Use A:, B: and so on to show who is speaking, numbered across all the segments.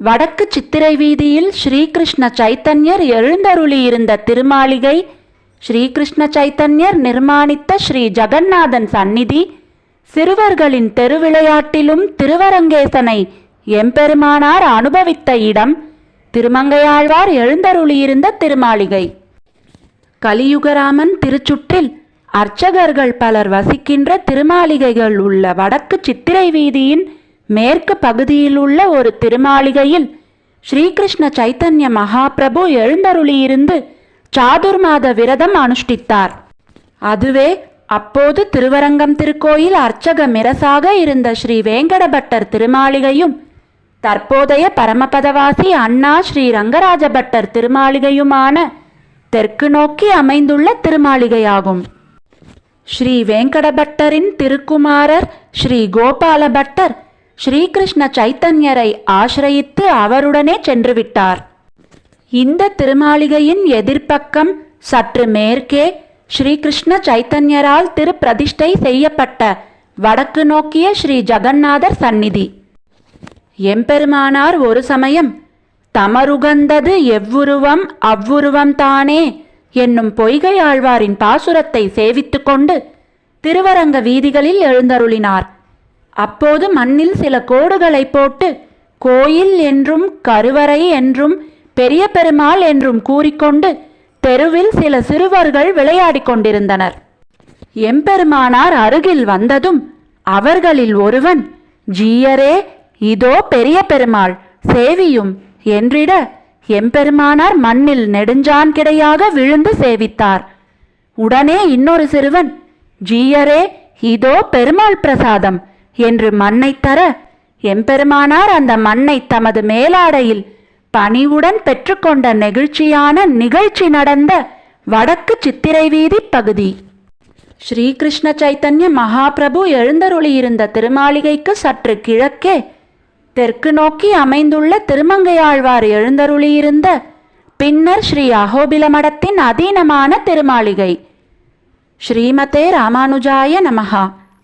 A: வடக்கு சித்திரை வீதியில் ஸ்ரீகிருஷ்ண சைத்தன்யர் எழுந்தருளியிருந்த திருமாளிகை ஸ்ரீகிருஷ்ண சைத்தன்யர் நிர்மாணித்த ஸ்ரீ ஜெகநாதன் சந்நிதி சிறுவர்களின் தெருவிளையாட்டிலும் திருவரங்கேசனை எம்பெருமானார் அனுபவித்த இடம் திருமங்கையாழ்வார் எழுந்தருளியிருந்த திருமாளிகை. கலியுகராமன் திருச்சுற்றில் அர்ச்சகர்கள் பலர் வசிக்கின்ற திருமாளிகைகள் உள்ள வடக்கு சித்திரை வீதியின் மேற்கு பகுதியில் உள்ள ஒரு திருமாளிகையில் ஸ்ரீகிருஷ்ண சைத்தன்ய மகாபிரபு எழுந்தருளியிருந்து சாதுர்மாத விரதம் அனுஷ்டித்தார். அதுவே அப்போது திருவரங்கம் திருக்கோயில் அர்ச்சக மிரசாக இருந்த ஸ்ரீ வேங்கடபட்டர் திருமாளிகையும் தற்போதைய பரமபதவாசி அண்ணா ஸ்ரீ ரங்கராஜபட்டர் திருமாளிகையுமான தெற்கு நோக்கி அமைந்துள்ள திருமாளிகையாகும். ஸ்ரீ வேங்கடபட்டரின் திருக்குமாரர் ஸ்ரீ கோபாலபட்டர் ஸ்ரீகிருஷ்ண சைத்தன்யரை ஆசிரயித்து அவருடனே சென்று விட்டார் இந்த திருமாளிகையின் எதிர்ப்பக்கம் சற்று மேற்கே ஸ்ரீகிருஷ்ண சைத்தன்யரால் திருப்பிரதிஷ்டை செய்யப்பட்ட வடக்கு நோக்கிய ஸ்ரீ ஜெகநாதர் சந்நிதி. எம்பெருமானார் ஒரு சமயம் தமருகந்தது எவ்வுருவம் அவ்வுருவம் தானே என்னும் பொய்கை ஆழ்வாரின் பாசுரத்தை சேவித்துக்கொண்டு திருவரங்க வீதிகளில் எழுந்தருளினார். அப்போது மண்ணில் சில கோடுகளை போட்டு கோயில் என்றும் கருவறை என்றும் பெரிய பெருமாள் என்றும் கூறிக்கொண்டு தெருவில் சில சிறுவர்கள் விளையாடிக் கொண்டிருந்தனர். எம்பெருமானார் அருகில் வந்ததும் அவர்களில் ஒருவன் ஜீயரே இதோ பெரிய பெருமாள் சேவியும் என்றிட எம்பெருமானார் மண்ணில் நெடுஞ்சான் கிடையாக விழுந்து சேவித்தார். உடனே இன்னொரு சிறுவன் ஜீயரே இதோ பெருமாள் பிரசாதம் என்று மண்ணை தர எம்பெருமானார் அந்த மண்ணை தமது மேலாடையில் பணிவுடன் பெற்றுக்கொண்ட நெகிழ்ச்சியான நிகழ்ச்சி நடந்த வடக்கு சித்திரை வீதி பகுதி. ஸ்ரீகிருஷ்ண சைத்தன்ய மகாபிரபு எழுந்தருளியிருந்த திருமாளிகைக்கு சற்று கிழக்கே தெற்கு நோக்கி அமைந்துள்ள திருமங்கையாழ்வார் எழுந்தருளியிருந்த பின்னர் ஸ்ரீ அகோபில மடத்தின் அதீனமான திருமாளிகை. ஸ்ரீமதே ராமானுஜாய நமஹா.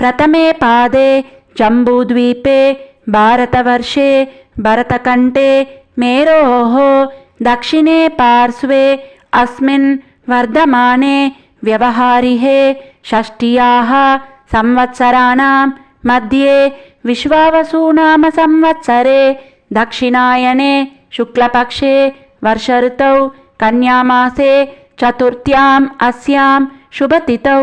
A: प्रथमे पादे जम्बूद्वीपे भारतवर्षे भरतकण्ठे मेरोः दक्षिणे पार्श्वे अस्मिन् वर्धमाने व्यवहारिहे षष्ट्याः संवत्सराणां मध्ये विश्वावसुनाम संवत्सरे दक्षिणायने शुक्लपक्षे वर्षऋतौ कन्यामासे चतुर्थ्याम् अस्यां शुभतिथौ